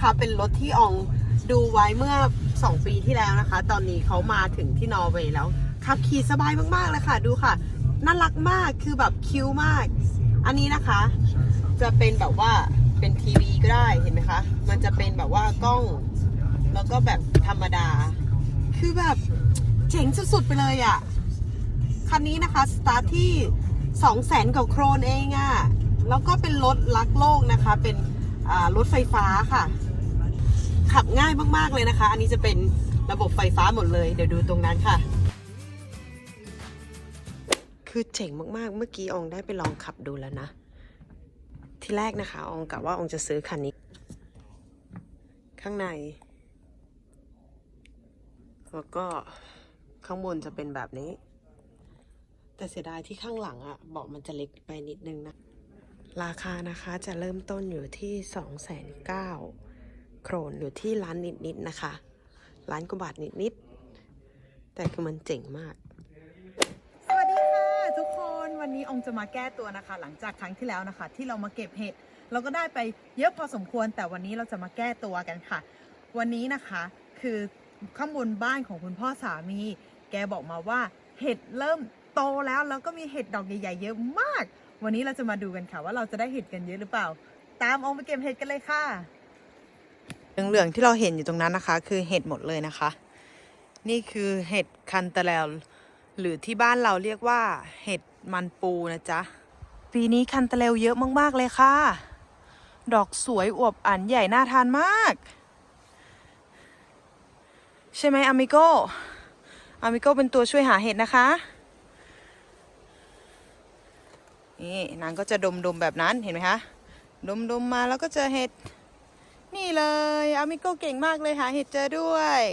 นะคะ เป็นรถที่อองดูไว้เมื่อ 2 ปีที่แล้วนะคะ ตอนนี้เขามาถึงที่นอร์เวย์แล้วขับขี่สบายมากๆเลยค่ะ ดูค่ะ น่ารักมากคือแบบคิ้วมาก อันนี้นะคะ จะเป็นแบบว่าเป็นทีวีก็ได้เห็นไหมคะ มันจะเป็นแบบว่ากล้องแล้วก็แบบธรรมดา คือแบบเจ๋งสุดๆไปเลยอะ่ะ คันนี้นะคะสตาร์ทที่2 0 0แสนกว่าโครนเองอะ่ะ แล้วก็เป็นรถรักโลกนะคะ เป็นรถไฟฟ้าค่ะ ขับง่ายมากๆเลยนะคะ อันนี้จะเป็นระบบไฟฟ้าหมดเลย เดี๋ยวดูตรงนั้นค่ะ คือเจ๋งมากๆ เมื่อกี้อองได้ไปลองขับดูแล้วนะ ที่แรกนะคะอองกะว่าอองจะซื้อคันนี้ ข้างใน แล้วก็ข้างบนจะเป็นแบบนี้ แต่เสียดายที่ข้างหลังอะเบาะมันจะเล็กไปนิดนึงนะ ราคานะคะจะเริ่มต้นอยู่ที่ 2 9 0 0 0 โครนอยู่ที่ร้านนิดๆนะคะร้านกว่าบาทนิดๆ แต่คือมันเจ๋งมาก สวัสดีค่ะทุกคนวันนี้องค์จะมาแก้ตัวนะคะ หลังจากครั้งที่แล้วนะคะ ที่เรามาเก็บเห็ดเราก็ได้ไปเยอะพอสมควร แต่วันนี้เราจะมาแก้ตัวกันค่ะ วันนี้นะคะคือข้างบนบ้านของคุณพ่อสามี แกบอกมาว่าเห็ดเริ่มโตแล้วแล้วก็มีเห็ดดอกใหญ่ๆเยอะมาก วันนี้เราจะมาดูกันค่ะว่าเราจะได้เห็ดกันเยอะหรือเปล่า ตามองไปเก็บเห็ดกันเลยค่ะ เหลืองๆที่เราเห็นอยู่ตรงนั้นนะคะ คือเห็ดหมดเลยนะคะ นี่คือเห็ดคันตะแลวหรือที่บ้านเราเรียกว่า เห็ดมันปูนะจ๊ะ ปีนี้คันตะแลวเยอะมากๆเลยค่ะ ดอกสวยอวบอันใหญ่น่าทานมาก ใช่ไหมอามิโกอามิโกเป็นตัวช่วยหาเห็ดนะคะนี่นางก็จะดมๆแบบนั้นเห็นไหมคะ ดมๆมาแล้วก็เจอเห็ด นี่เลยอามิโกเก่งมากเลยหาเห็ดเจอด้วย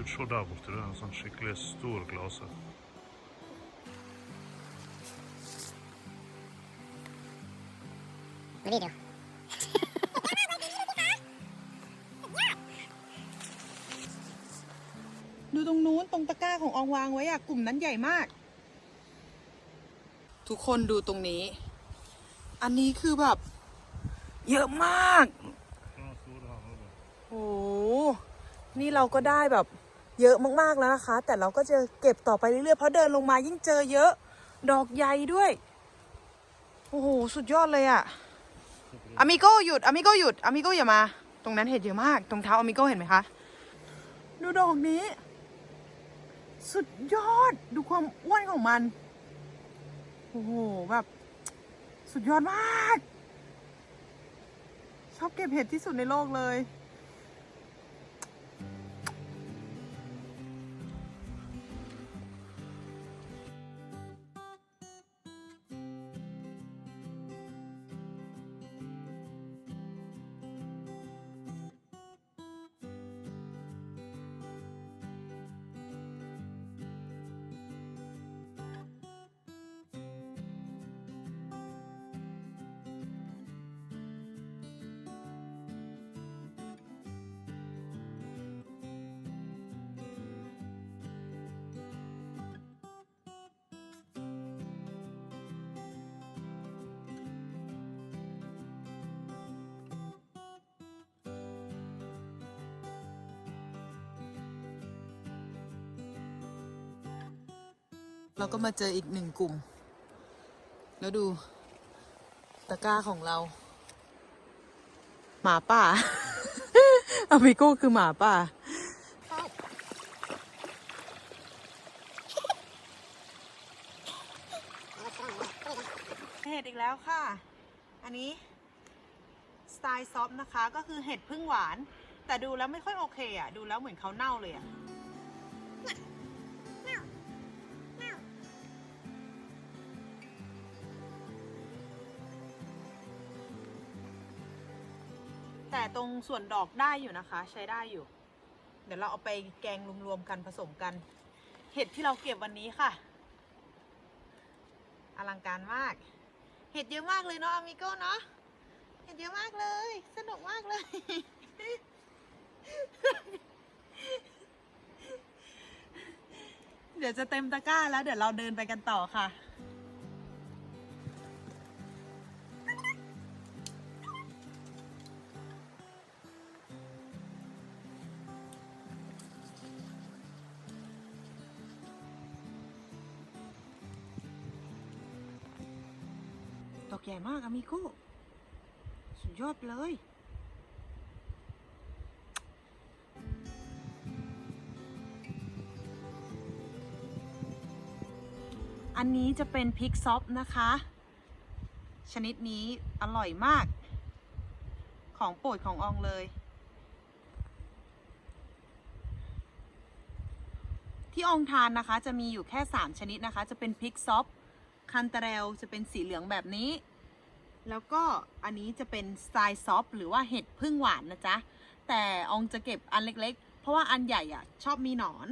Gud, se der borte. Det er en sånn skikkelig stor glase. Video. องวางไว้อะกลุ่มนั้นใหญ่มาก ทุกคนดูตรงนี้ อันนี้คือแบบ เยอะมาก โอ้โหนี่เราก็ได้แบบ เยอะมากๆแล้วนะคะ แต่เราก็จะเก็บต่อไปเรื่อยๆเพราะเดินลงมายิ่งเจอเยอะ ดอกใหญ่ด้วย โอ้โห สุดยอดเลยอะอามิโกหยุดอามิโกหยุดอามิโกอย่ามา ตรงนั้นเห็ดเยอะมาก ตรงเท้าอามิโกเห็นไหมคะ ดูดอกนี้ สุดยอดดูความอ้วนของมัน โอ้โห แบบ สุดยอดมาก ชอบเก็บเห็ดที่สุดในโลกเลย เราก็มาเจออีกหนึ่งกลุ่ม แล้วดูตะกร้าของเรา หมาป่าอามิโก้คือหมาป่า เห็ดอีกแล้วค่ะ อันนี้สไตล์ซอฟต์นะคะ ก็คือเห็ดพึ่งหวาน แต่ดูแล้วไม่ค่อยโอเคอะ ดูแล้วเหมือนเขาเน่าเลยอะ ส่วนดอกได้อยู่นะคะ ใช้ได้อยู่ เดี๋ยวเราเอาไปแกงรวมๆกันผสมกัน เห็ดที่เราเก็บวันนี้ค่ะ อลังการมาก เห็ดเยอะมากเลยเนาะอามิโก้เนาะกันเยอะมากเลย สนุกมากเลย เดี๋ยวจะเต็มตะกร้าแล้วเดี๋ยวเราเดินไปกันต่อค่ะ อกใหญ่มากอะมิโก้สุดยอดเลย อันนี้จะเป็นพริกซอฟนะคะ ชนิดนี้อร่อยมาก ของโปรดของอองเลย ที่อองทานนะคะจะมีอยู่แค่ 3 ชนิดนะคะ จะเป็นพริกซอฟคันเตเรลจะเป็นสีเหลืองแบบนี้ แล้วก็อันนี้จะเป็นสไตล์ซอฟหรือว่าเห็ดพึ่งหวานนะจ๊ะ แต่อองจะเก็บอันเล็กๆ เพราะว่าอันใหญ่อะชอบมีหนอน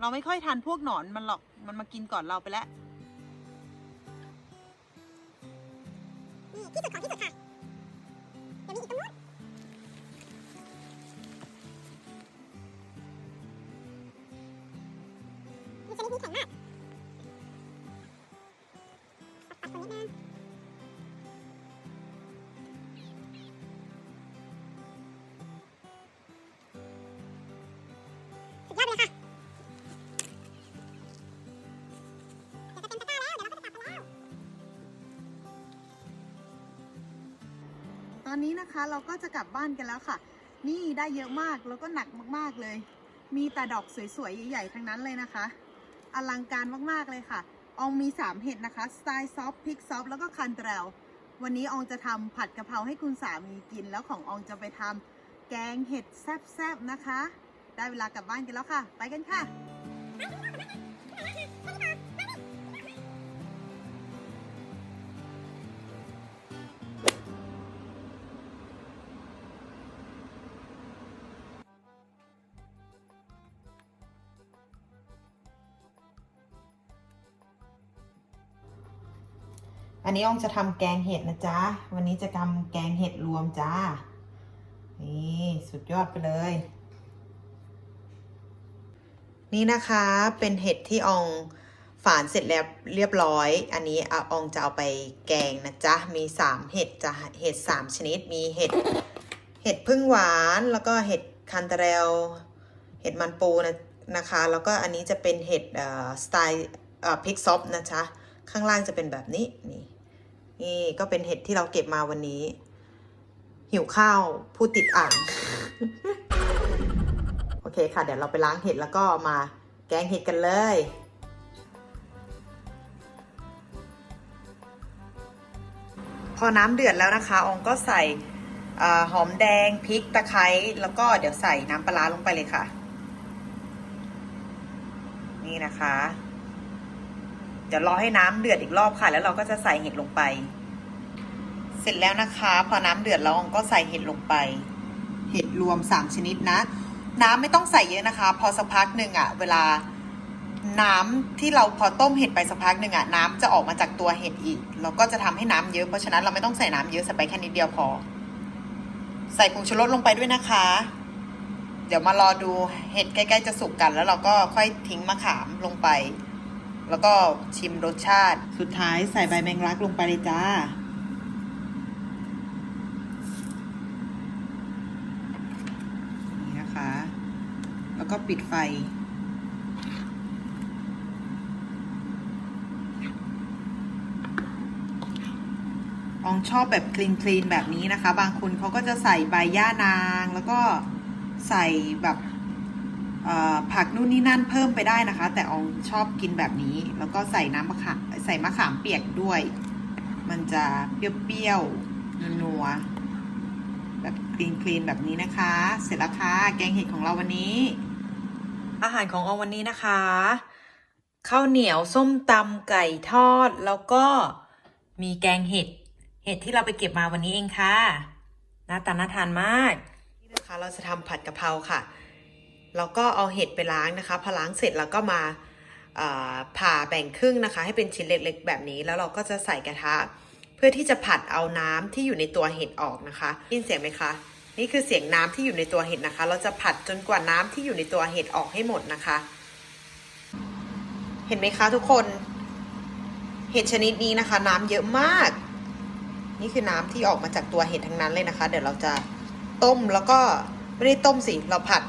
เราไม่ค่อยทานพวกหนอนมันหรอกมันมากินก่อนเราไปแล้วนี่ที่สุดของที่สุดค่ะเดี๋ยวมีอีกตรงนู้นมีชนิดนี้แข็งมาก ตัดๆตรงนิดนึงสุดยอดไปเลยค่ะเดี๋ยวจะเต็มตะกร้าแล้วเดี๋ยวเราจะกลับไปแล้วตอนนี้นะคะเราก็จะกลับบ้านกันแล้วค่ะ นี่ได้เยอะมากแล้วก็หนักมากๆเลย มีแต่ดอกสวยๆ ใหญ่ๆ ทั้งนั้นเลยนะคะ อลังการมากๆเลยค่ะ อองมี 3 เห็ดนะคะ สไตล์ซอฟพริกซอฟแล้วก็คันแตรววันนี้อองจะทำผัดกะเพราให้คุณสามีกิน แล้วของอองจะไปทำแกงเห็ดแซ่บๆนะคะ ได้เวลากลับบ้านกันแล้วค่ะ ไปกันค่ะ อันนี้อองจะทำแกงเห็ดนะจ๊ะ วันนี้จะทำแกงเห็ดรวมจ้า นี่สุดยอดไปเลย นี่นะคะเป็นเห็ดที่อองฝานเสร็จแล้วเรียบร้อย อันนี้อะอองจะเอาไปแกงนะจ๊ะ มีสามเห็ดจ้ะ เห็ดสามชนิด มีเห็ด เห็ดพึ่งหวาน แล้วก็เห็ดคันเตเรลเห็ดมันปูนะนะคะ แล้วก็อันนี้จะเป็นเห็ดสไตล์พริกซอฟนะจ๊ะ ข้างล่างจะเป็นแบบนี้นี่ นี่ก็เป็นเห็ดที่เราเก็บมาวันนี้ หิวข้าวผู้ติดอ่างโอเคค่ะ เดี๋ยวเราไปล้างเห็ดแล้วก็มาแกงเห็ดกันเลยพอน้ำเดือดแล้วนะคะ องก็ใส่หอมแดงพริกตะไคร้แล้วก็เดี๋ยวใส่น้ำปลาลงไปเลยค่ะ นี่นะคะ เดี๋ยวรอให้น้ำเดือดอีกรอบค่ะ แล้วเราก็จะใส่เห็ดลงไป เสร็จแล้วนะคะ พอน้ำเดือดแล้วองก็ใส่เห็ดลงไป เห็ดรวมสามชนิดนะ น้ำไม่ต้องใส่เยอะนะคะ พอสักพักหนึ่งอะเวลาน้ำที่เราพอต้มเห็ดไปสักพักหนึ่งอะน้ำจะออกมาจากตัวเห็ดอีกแล้วก็จะทำให้น้ำเยอะเพราะฉะนั้นเราไม่ต้องใส่น้ำเยอะใส่ไปแค่นิดเดียวพอ ใส่ผงชูรสลงไปด้วยนะคะ เดี๋ยวมารอดูเห็ดใกล้ๆจะสุกกัน แล้วเราก็ค่อยทิ้งมะขามลงไป แล้วก็ชิมรสชาติ สุดท้ายใส่ใบแมงลักลงไปเลยจ้า นี่นะคะ แล้วก็ปิดไฟอองชอบแบบคลีนคลีนแบบนี้นะคะ บางคนเขาก็จะใส่ใบย่านาง แล้วก็ใส่แบบ ผักนู่นนี่นั่นเพิ่มไปได้นะคะ แต่อองชอบกินแบบนี้ แล้วก็ใส่น้ำมะขามใส่มะขามเปียกด้วย มันจะเปรี้ยวๆนัวๆแบบคลีนคลีนแบบนี้นะคะ เสร็จแล้วค่ะแกงเห็ดของเราวันนี้ อาหารของอองวันนี้นะคะข้าวเหนียวส้มตำไก่ทอด แล้วก็มีแกงเห็ดเห็ดที่เราไปเก็บมาวันนี้เองค่ะหน้าตาน่าทานมากนี่นะคะเราจะทำผัดกะเพราค่ะ เราก็เอาเห็ดไปล้างนะคะ พอล้างเสร็จเราก็มาผ่าแบ่งครึ่งนะคะ ให้เป็นชิ้นเล็กๆ แบบนี้ แล้วเราก็จะใส่กระทะ เพื่อที่จะผัดเอาน้ำที่อยู่ในตัวเห็ดออกนะคะได้ยินเสียงไหมคะ นี่คือเสียงน้ำที่อยู่ในตัวเห็ดนะคะ เราจะผัดจนกว่าน้ำที่อยู่ในตัวเห็ดออกให้หมดนะคะ เห็นไหมคะทุกคน เห็ดชนิดนี้นะคะ น้ำเยอะมาก นี่คือน้ำที่ออกมาจากตัวเห็ดทั้งนั้นเลยนะคะ เดี๋ยวเราจะต้มแล้วก็ไม่ได้ต้มสิ เราผัด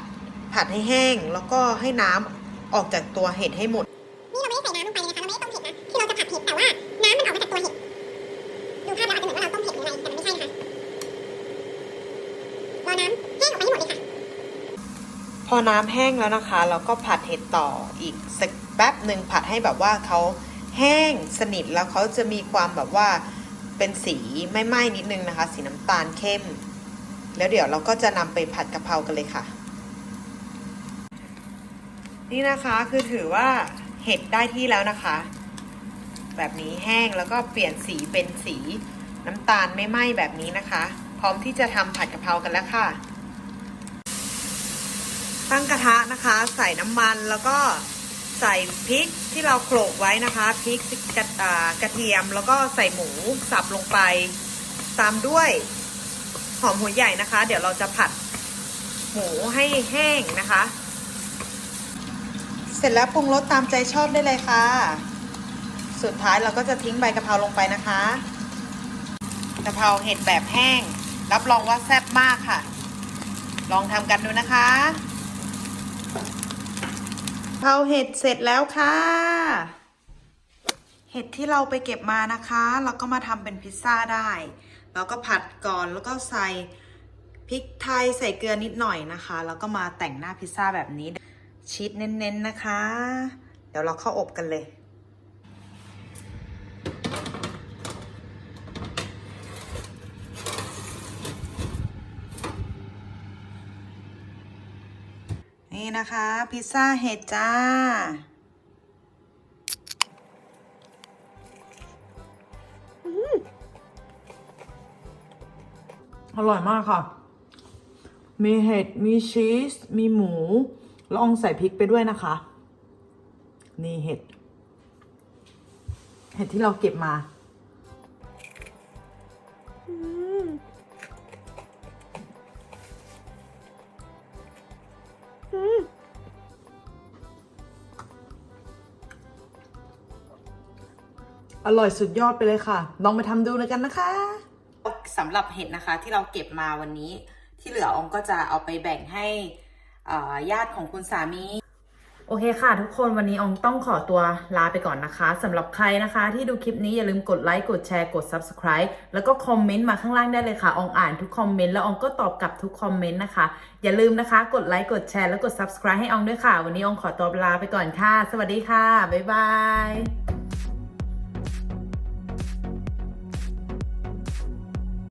ผัดให้แห้ง แล้วก็ให้น้ำออกจากตัวเห็ดให้หมด นี่เราไม่ได้ใส่น้ำลงไปเลยนะคะ เราไม่ได้ต้มเผ็ดนะ ที่เราจะผัดเผ็ดแต่ว่าน้ำมันออกมาจากตัวเห็ด ดูภาพแล้วอาจจะเหมือนว่าเราต้มเผ็ดหรืออะไร แต่มันไม่ใช่นะคะ รอน้ำแห้งออกมาให้หมดเลยค่ะ พอน้ำแห้งแล้วนะคะ เราก็ผัดเห็ดต่ออีกสักแป๊บหนึ่งผัดให้แบบว่าเขาแห้งสนิทแล้วเขาจะมีความแบบว่าเป็นสีไม่ไหม้นิดนึงนะคะ สีน้ำตาลเข้ม แล้วเดี๋ยวเราก็จะนำไปผัดกะเพรากันเลยค่ะ นี่นะคะคือถือว่าเห็ดได้ที่แล้วนะคะ แบบนี้แห้งแล้วก็เปลี่ยนสีเป็นสีน้ำตาลไม่ไหม้แบบนี้นะคะ พร้อมที่จะทำผัดกะเพรากันแล้วค่ะ ตั้งกระทะนะคะ ใส่น้ำมันแล้วก็ใส่พริกที่เราโขลกไว้นะคะพริกกระอ่ากระเทียมแล้วก็ใส่หมูสับลงไป ตามด้วยหอมหัวใหญ่นะคะ เดี๋ยวเราจะผัดหมูให้แห้งนะคะ เสร็จแล้วปรุงรสตามใจชอบได้เลยค่ะ สุดท้ายเราก็จะทิ้งใบกะเพราลงไปนะคะกะเพราเห็ดแบบแห้ง รับรองว่าแซ่บมากค่ะ ลองทำกันดูนะคะเผาเห็ดเสร็จแล้วค่ะ เห็ดที่เราไปเก็บมานะคะ เราก็มาทำเป็นพิซซ่าได้เราก็ผัดก่อนแล้วก็ใส่พริกไทยใส่เกลือนิดหน่อยนะคะ แล้วก็มาแต่งหน้าพิซซ่าแบบนี้ ชีสเน้นๆนะคะ เดี๋ยวเราเข้าอบกันเลยนี่นะคะ พิซซ่าเห็ดจ้า อร่อยมากค่ะ มีเห็ด มีชีส มีหมู ลองใส่พริกไปด้วยนะคะ นี่เห็ด เห็ดที่เราเก็บมาอร่อยสุดยอดไปเลยค่ะ ลองไปทำดูเลยกันนะคะสำหรับเห็ดนะคะที่เราเก็บมาวันนี้ ที่เหลือองก็จะเอาไปแบ่งให้ ญาติของคุณสามี โอเคค่ะ ทุกคนวันนี้อองต้องขอตัวลาไปก่อนนะคะสำหรับใครนะคะ ที่ดูคลิปนี้อย่าลืมกดไลค์กดแชร์กด Subscribe แล้วก็คอมเมนต์มาข้างล่างได้เลยค่ะอองอ่านทุกคอมเมนต์แล้วอองก็ตอบกลับทุกคอมเมนต์นะคะ อย่าลืมนะคะ กดไลค์กดแชร์แล้วกด Subscribe ให้อองด้วยค่ะ วันนี้อองขอตัวลาไปก่อนค่ะ สวัสดีค่ะบ๊ายบาย